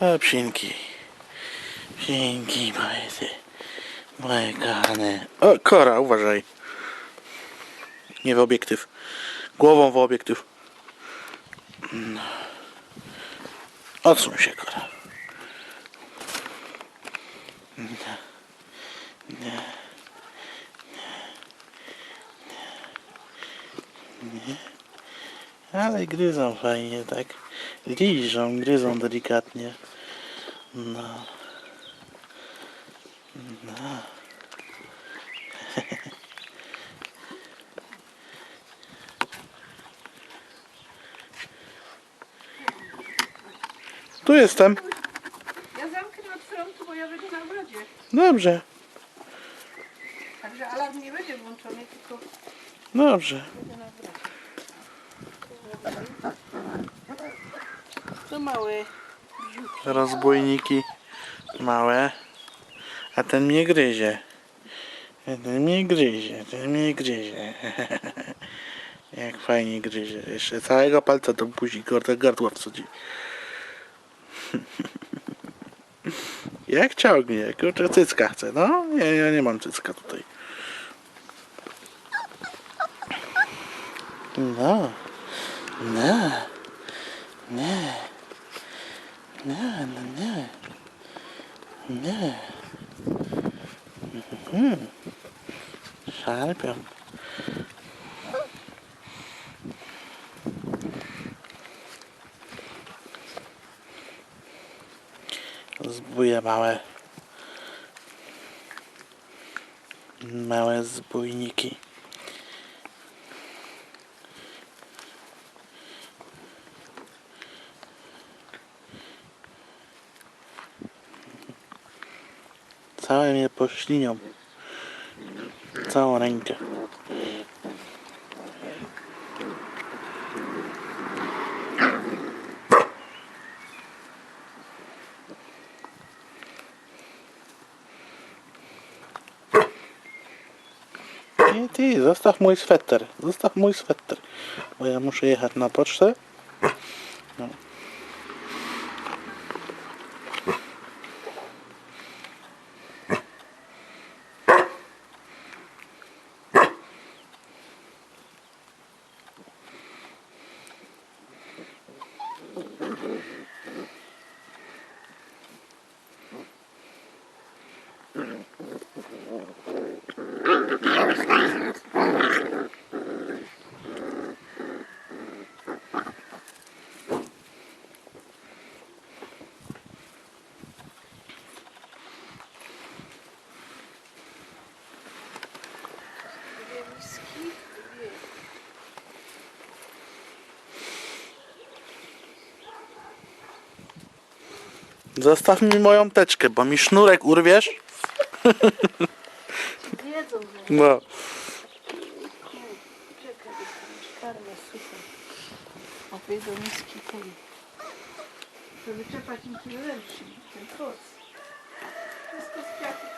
To psinki. Psinki moje ty. Moje kochane. O, kora, uważaj. Nie w obiektyw. Głową w obiektyw. No. Odsuń się, kora. No. Nie. Nie. Ale gryzą fajnie, tak. Liżą, gryzą delikatnie. No. No. Tu jestem. Ja zamknę od frontu, bo ja będę na ogrodzie. Dobrze, Także alarm nie będzie włączony, tylko dobrze. będę na ogrodzie. To mały. Rozbójniki małe. A ten mnie gryzie. Ten mnie gryzie, ten mnie gryzie. Jak fajnie gryzie. Jeszcze całego palca do buzi, gardła wsadzi. Jak ciągnie, kurczę cycka chce, no? Nie, ja nie mam cycka tutaj. No. No. Nie. Nie, no nie. Nie. Mhm. Szarpią. Zbóje małe. Małe zbójniki. Całe mnie poślinią. Całą rękę. Ty, zostaw mój sweter. Zostaw mój sweter. Bo ja muszę jechać na pocztę. Zostaw mi moją teczkę, bo mi sznurek urwiesz. Jedzą, że No. czekaj, karmę suchą. Opie do miski tej. To wyczepać im tyle lepszy, ten koc. Wszystko z kwiatów.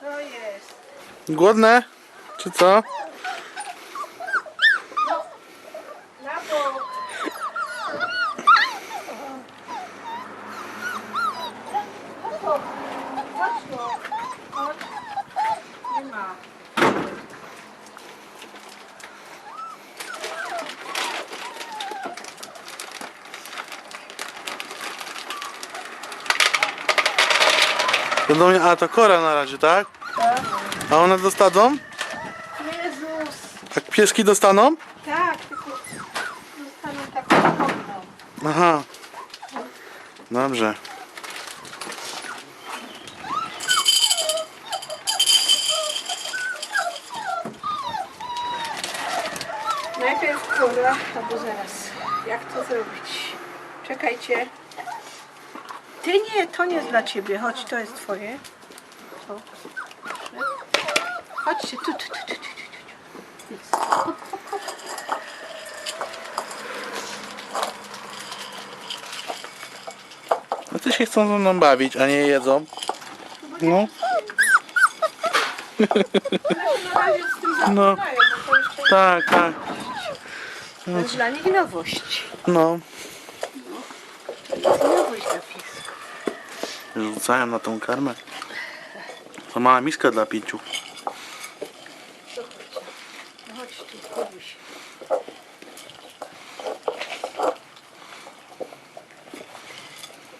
Co jest? Głodne? Czy co? Na bok. Chodź, chodź tu. Chodź. Nie ma. Będą mnie, a to kora na razie, tak? Tak. A one dostadzą? Jezus. Jak pieski dostaną? Tak, tylko dostaną taką drobną. Aha. Dobrze. Najpierw kura, albo zaraz. Jak to zrobić? Czekajcie. Ty nie, to nie jest dla ciebie. Chodź, to jest twoje. Proszę. Chodźcie, tu, tu, tu, tu, tu, tu, tu. Jest. Hop, hop, hop. No ty się chcą ze mną bawić, a nie jedzą. No. Na razie z tym No. zaczynają, bo to jeszcze Tak, tak. To jest dla nich nowość. No, To jest nowość dla piesków. Rzucają na tą karmę. To mała miska dla pięciu.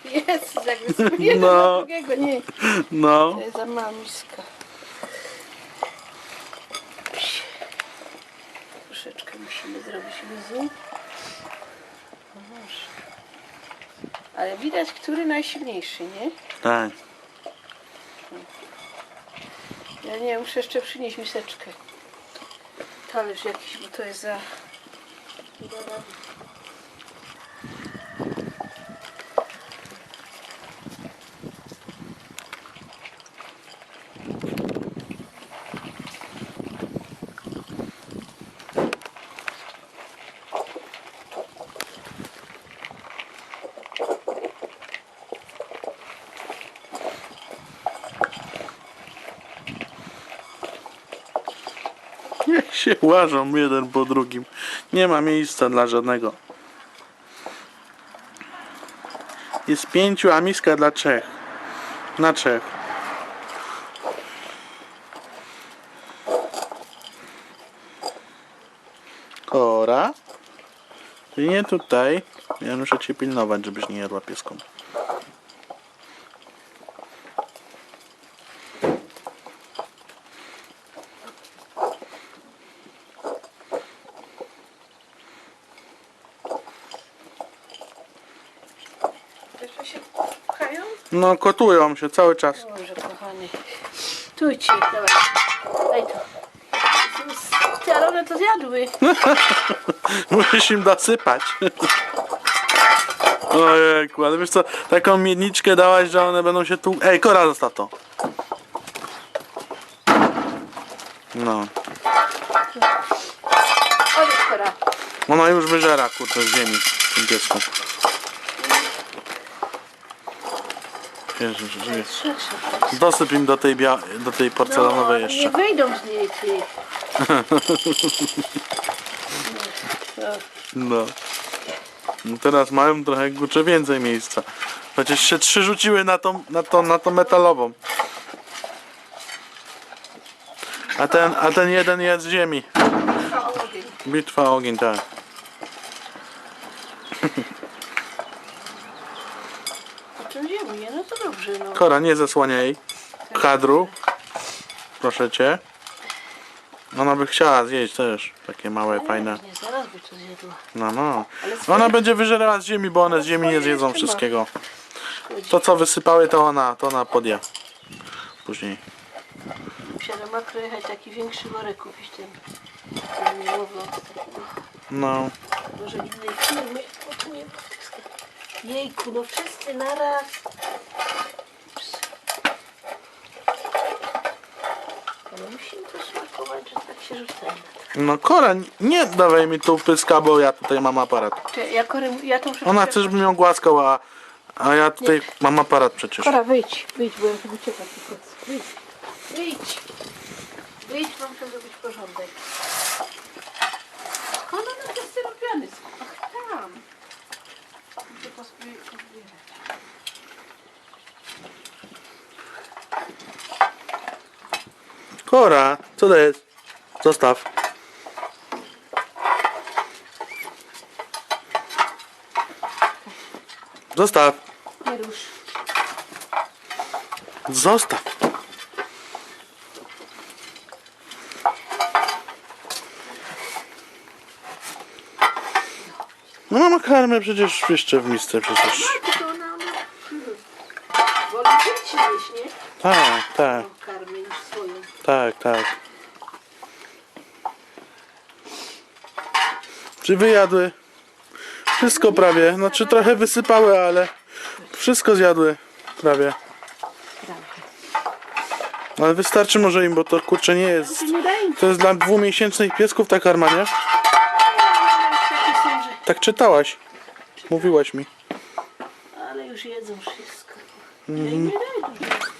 Jest, jakby sobie No. drugiego. Nie, No. to jest za mała miska. Troszeczkę musimy zrobić luzu. No. Ale widać, który najsilniejszy, nie? Tak. Ja nie, muszę jeszcze przynieść miseczkę. Talerz jakiś, bo to jest za... się łażą jeden po drugim. Nie ma miejsca dla żadnego. Jest pięciu, a miska dla trzech. Na trzech. Kora. Nie tutaj. Ja muszę cię pilnować, żebyś nie jadła pieską. No, kotują się cały czas. Boże, kochany. Tujcie, dawaj. Daj to. One to zjadły. Musisz im dosypać. Ojejku, ale wiesz co, taką miedniczkę dałaś, że one będą się tu... Ej, Kora zostaw to. No, Odejdź, Kora. ona już wyżera, kurczę, z ziemi, tym pieską. Dosyp im do tej, bia... do tej porcelanowej No, Nie jeszcze. wyjdą z niej, ty. No, No. Teraz mają trochę, kurczę, więcej miejsca. Chociaż się trzy rzuciły na tą, na tą, na tą metalową. A ten, a ten jeden jest z ziemi. trwa ogień. Bitwa ogień, tak. A to ziemi, No no. Kora, nie zasłaniaj kadru. Proszę cię. Ona by chciała zjeść też takie małe, fajne. Nie, zaraz by to zjadła. No, no. Swoje- Ona będzie wyżerała z ziemi, bo one z ziemi nie zjedzą wszystkiego. To co wysypały, to ona, to ona podje. Później. Musiała makro jechać taki większy worek kupić ten. Ten. No. Może innej firmy. Tu nie ma tych. Jejku, no wszyscy naraz. Ale musi im to smakować, że tak się rzucają. No Kora, nie dawaj mi tu pyska, bo ja tutaj mam aparat. Czy ja, Kory, ja to muszę... Ona chce, żebym ją głaskał, a, a ja tutaj mam aparat przecież. Kora, wyjdź, wyjdź, bo ja tu uciekam tylko. Wyjdź, wyjdź. Wyjdź, mam zrobić porządek. Skąd one te styropiany są? Ach, tam. Muszę pospie- pozbierać. Kora, co to jest? Zostaw. Zostaw. Nie rusz. Zostaw. No mama karmę przecież jeszcze w misce przecież. Tylko ona. Woli nie? Tak, tak, Tą karmę niż swoją. Tak, tak. Czy wyjadły? Wszystko prawie. Znaczy trochę wysypały, ale wszystko zjadły. Prawie. Ale wystarczy może im, bo to kurczę nie jest. Im To jest dla dwumiesięcznych piesków ta karma, nie? Tak czytałaś. Mówiłaś mi. Ale już jedzą wszystko. Ja im nie dużo.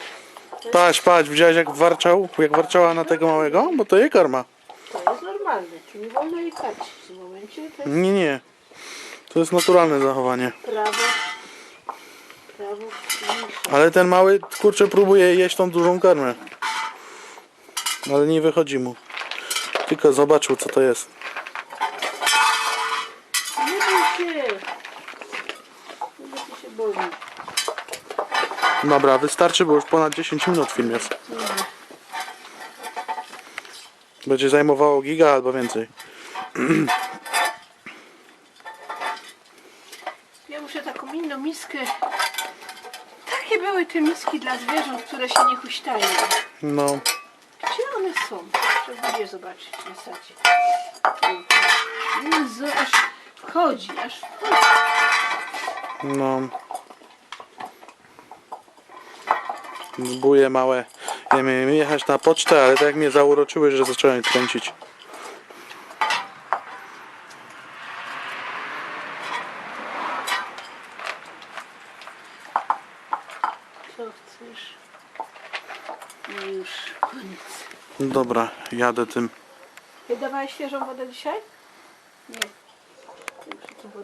Patrz, patrz, widziałeś jak warczał? Jak warczała na tego małego? Bo to jej karma. To jest normalne. Tu nie wolno jej szukać w tym momencie. To jest Nie, nie. To jest naturalne zachowanie. prawo. Prawo. Ale ten mały, kurczę, próbuje jeść tą dużą karmę. Ale nie wychodzi mu. Tylko zobaczył, co to jest. Nie bój się. Czego ty się boi? Dobra, wystarczy, bo już ponad 10 minut film jest. Będzie zajmowało giga albo więcej. Ja muszę taką inną miskę. Takie były te miski dla zwierząt, które się nie huśtają. No, Gdzie one są? Trzeba będzie zobaczyć na sadzie. Jezu, aż wchodzi, aż wchodzi. no. Zbóje małe. Ja miałem jechać na pocztę, ale tak mnie zauroczyły, że zacząłem kręcić. Co chcesz? No już, koniec. Dobra, jadę tym. Wydawałeś świeżą wodę dzisiaj? Nie.